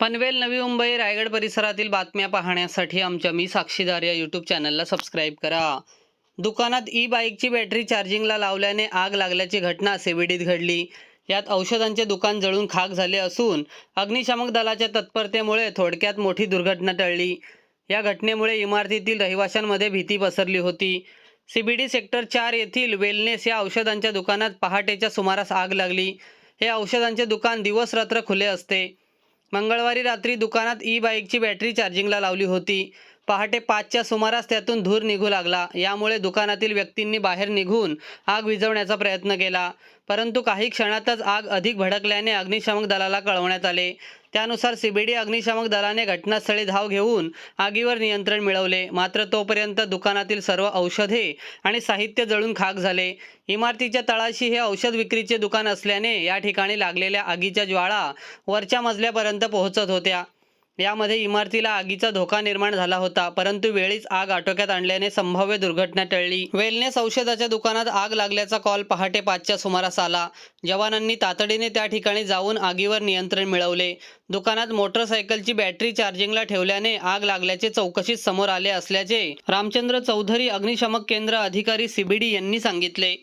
पनवेल नवी मुंबई रायगड परिसरातील बातम्या पाहण्यासाठी आमच्या मी साक्षीदार या यूट्यूब चॅनलला सबस्क्राईब करा. दुकानात ई बाईकची बॅटरी चार्जिंगला लावल्याने आग लागल्याची घटना सेविडीत घडली. यात औषधांचे दुकान जळून खाक झाले असून अग्निशामक दलाच्या तत्परतेमुळे थोडक्यात मोठी दुर्घटना टळली. या घटनेमुळे इमारतीतील रहिवाशांमध्ये भीती पसरली होती. सीबीडी सेक्टर चार येथील वेलनेस या औषधांच्या दुकानात पहाटेच्या सुमारास आग लागली. हे औषधांचे दुकान दिवस रात्र खुले असते. मंगळवारी रात्री दुकानात ई बाईकची बॅटरी चार्जिंगला लावली होती. पहाटे पाचच्या सुमारास त्यातून धूर निघू लागला. यामुळे दुकानातील व्यक्तींनी बाहेर निघून आग विझवण्याचा प्रयत्न केला. परंतु काही क्षणातच आग अधिक भडकल्याने अग्निशामक दलाला कळवण्यात आले. त्यानुसार सीबीडी अग्निशामक दलाने घटनास्थळी धाव घेऊन आगीवर नियंत्रण मिळवले. मात्र तोपर्यंत दुकानातील सर्व औषधे आणि साहित्य जळून खाक झाले. इमारतीच्या तळाशी हे औषध विक्रीचे दुकान असल्याने या ठिकाणी लागलेल्या आगीच्या ज्वाळा वरच्या मजल्यापर्यंत पोहोचत होत्या. यामध्ये इमारतीला आगीचा धोका निर्माण झाला होता परंतु वेळीच आग आटोक्यात आणल्याने संभाव्य दुर्घटना टळली. वेलनेस औषधाच्या दुकानात आग लागल्याचा कॉल पहाटे पाचच्या सुमारास आला. जवानांनी तातडीने त्या ठिकाणी जाऊन आगीवर नियंत्रण मिळवले. दुकानात मोटरसायकलची बॅटरी चार्जिंगला ठेवल्याने आग लागल्याचे चौकशीत समोर आले असल्याचे रामचंद्र चौधरी अग्निशमक केंद्र अधिकारी सीबीडी यांनी सांगितले.